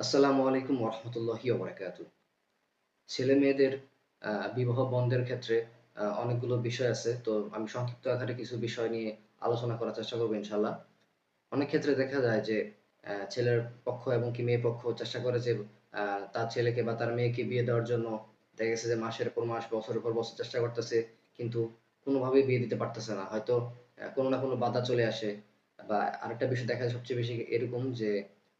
আসসালামু আলাইকুম ওরহমতুল্লাহি ওবরাকাতু ছেলে মেয়েদের বিবাহ বন্ধের ক্ষেত্রে অনেকগুলো বিষয় আছে, তো আমি সংক্ষিপ্ত আকারে কিছু বিষয় নিয়ে আলোচনা করার চেষ্টা করব ইনশাল্লাহ অনেক ক্ষেত্রে দেখা যায় যে ছেলের পক্ষ এবং কি মেয়ে পক্ষ চেষ্টা করে যে তার ছেলেকে বা তার মেয়েকে বিয়ে দেওয়ার জন্য দেখা গেছে যে মাসের পর মাস, বছরের পর বছর চেষ্টা করতেছে, কিন্তু কোনোভাবেই বিয়ে দিতে পারতেছে না। হয়তো কোনো না কোনো বাধা চলে আসে, বা আরেকটা বিষয় দেখা যায় সবচেয়ে বেশি এরকম যে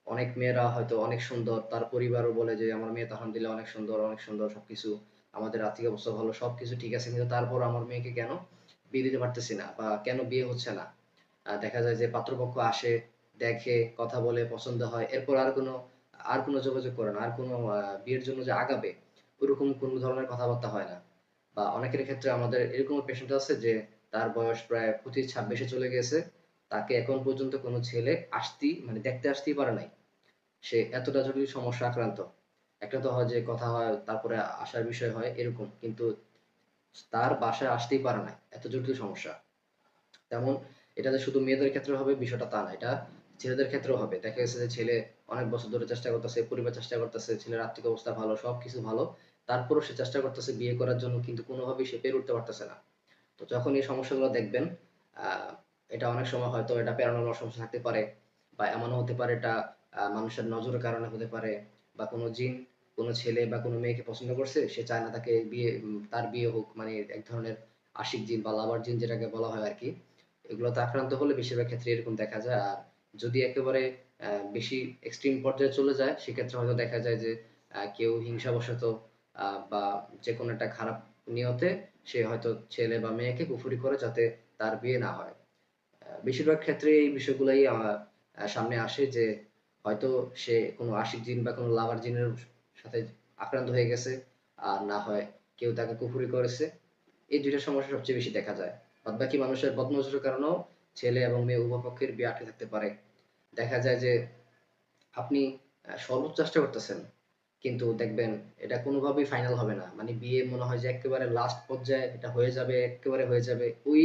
অনেক মেয়েরা হয়তো অনেক সুন্দর, তার পরিবারও বলে যে, আমার মেয়ে তো আলহামদুলিল্লাহ অনেক সুন্দর অনেক সুন্দর, সবকিছু আমাদের আর্থিক অবস্থা ভালো, সবকিছু ঠিক আছে, কিন্তু তারপর আমার মেয়েকে কেন বিয়ে দিতে পারতেছি না বা কেন বিয়ে হচ্ছে না? দেখা যায় যে পাত্রপক্ষ আসে, দেখে, কথা বলে, পছন্দ হয়, এরপর আর কোনো আর কোনো যোগাযোগ করে না, আর কোনো বিয়ের জন্য যে আগাবে, ওরকম কোনো ধরনের কথাবার্তা হয় না। বা অনেকের ক্ষেত্রে আমাদের এরকম পেশেন্ট আছে যে, তার বয়স প্রায় পঁচিশ, ছাব্বিশে চলে গেছে তাকে এখন পর্যন্ত কোনো ছেলে আসতেই মানে দেখতে আসতেই পারে নাই। সে এতটা জটিল সমস্যা আক্রান্ত। একটা তো হয় যে কথা হয় তারপরে আসার বিষয় হয় এরকম। কিন্তু তার বাসায় আসতেই পারে না এত জটিল সমস্যা। তেমন এটা যে শুধু মেয়েদের ক্ষেত্রে হবে বিষয়টা তা না এটা ছেলেদের ক্ষেত্রেও হবে। দেখা গেছে যে ছেলে অনেক বছর ধরে চেষ্টা করতেছে পরিবার চেষ্টা করতেছে ছেলের আর্থিক অবস্থা ভালো সবকিছু ভালো। তারপরও সে চেষ্টা করতেছে বিয়ে করার জন্য কিন্তু কোনোভাবেই সে পেরে উঠতে পারতেছে না। তো যখন এই সমস্যাগুলো দেখবেন আহ, এটা অনেক সময় হয়তো এটা প্যারানর্মাল সমস্যা থাকতে পারে বা এমনও হতে পারে এটা মানুষের নজরের কারণে হতে পারে বা কোনো জিন, কোনো ছেলে বা কোনো মেয়েকে পছন্দ করছে, সে চায় না তাকে বিয়ে তার বিয়ে হোক মানে এক ধরনের আশিক জিন বা লাভার জিন যেটাকে বলা হয় আর কি এগুলোতে আক্রান্ত হলে বেশিরভাগ ক্ষেত্রে এরকম দেখা যায়। আর যদি একেবারে বেশি এক্সট্রিম পর্যায়ে চলে যায়, সেক্ষেত্রে হয়তো দেখা যায় যে কেউ হিংসাবশত বা যে কোনো একটা খারাপ নিয়তে সে হয়তো ছেলে বা মেয়েকে কুফুরি করে যাতে তার বিয়ে না হয়। বেশিরভাগ ক্ষেত্রে এই বিষয়গুলাই সামনে আসে যে হয়তো সে কোনো আশিক জিন বা কোনো লাভার জিনের সাথে আক্রান্ত হয়ে গেছে, আর না হয় কেউ তাকে কুফুরি করেছে। এই দুইটা সমস্যা সবচেয়ে বেশি দেখা যায়। বাদবাকি মানুষের বদনজরের কারণেও ছেলে এবং মেয়ে উভয় পক্ষের বিয়ে আটকে থাকতে পারে। দেখা যায় যে আপনি সর্বোচ্চ চেষ্টা করতেছেন, কিন্তু দেখবেন এটা কোনোভাবেই ফাইনাল হবে না। মানে বিয়ে মনে হয় যে একেবারে লাস্ট পর্যায়ে এটা হয়ে যাবে, একেবারে হয়ে যাবে। ওই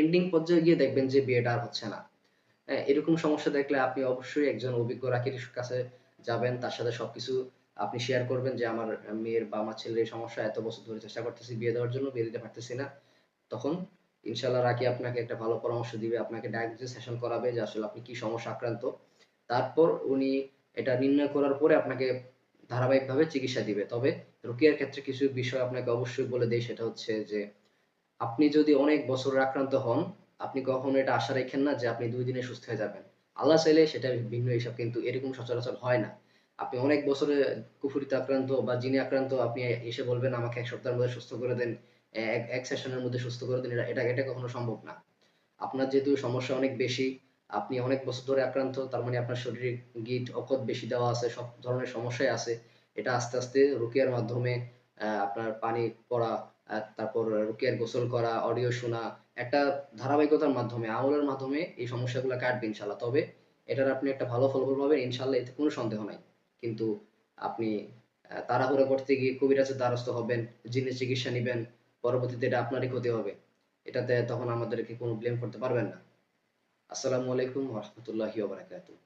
এন্ডিং পর্যায়ে গিয়ে দেখবেন যে বিয়েটা আর হচ্ছে না। হ্যাঁ এরকম সমস্যা দেখলে আপনি অবশ্যই একজন অভিজ্ঞ রাকির কাছে যাবেন, তার সাথে সবকিছু আপনি শেয়ার করবেন যে আমার মেয়ের বা আমার ছেলের এই সমস্যা, এত বছর ধরে চেষ্টা করতেছি বিয়ে দেওয়ার জন্য, বিয়ে দিতে পারতেছি না। তখন ইনশাল্লাহ রাকি আপনাকে একটা ভালো পরামর্শ দিবে, আপনাকে ডায়াগনোসিস সেশন করাবে যে আসলে আপনি কি সমস্যা আক্রান্ত। তারপর উনি এটা নির্ণয় করার পরে আপনাকে ধারাবাহিকভাবে চিকিৎসা দিবে। তবে রুকিয়ার ক্ষেত্রে কিছু বিষয় আপনাকে অবশ্যই বলে দেই, সেটা হচ্ছে যে আপনি যদি অনেক বছরের আক্রান্ত হন, আপনি কখনো এটা আশা রাখেন না যে আপনি দুই দিনে সুস্থ হয়ে যাবেন। আল্লাহ চাইলে সেটা ভিন্ন হিসাব, কিন্তু এরকম সচরাচর হয় না। আপনি অনেক বছরে কুফুরিতে আক্রান্ত বা জিনে আক্রান্ত, আপনি এসে বলবেন, আমাকে এক সপ্তাহের মধ্যে সুস্থ করে দেন, এক সেশনের মধ্যে সুস্থ করে দেন। এটা এটা কখনো সম্ভব না। আপনার যেহেতু সমস্যা অনেক বেশি, আপনি অনেক বছর ধরে আক্রান্ত, তার মানে আপনার শরীরে গিট অকত বেশি দেওয়া আছে, সব ধরনের সমস্যাই আছে। এটা আস্তে আস্তে রুকিয়ার মাধ্যমে আপনার পানি পড়া তারপর রুকিয়ার গোসল করা অডিও শোনা, একটা ধারাবাহিকতার মাধ্যমে আমলের মাধ্যমে এই সমস্যাগুলো কাটবে ইনশাল্লাহ তবে এটার আপনি একটা ভালো ফলাফল পাবেন ইনশাল্লাহ এতে কোনো সন্দেহ নাই। কিন্তু আপনি তাড়াহুড়ো করতে গিয়ে কবিরাজের দ্বারস্থ হবেন, যিনি চিকিৎসা নিবেন, পরবর্তীতে এটা আপনারই ক্ষতি হবে। এটাতে তখন আমাদেরকে কোনো ব্লেম করতে পারবেন না। আসসালামু আলাইকুম রহমতুল্লাহি বারাকাতুহু।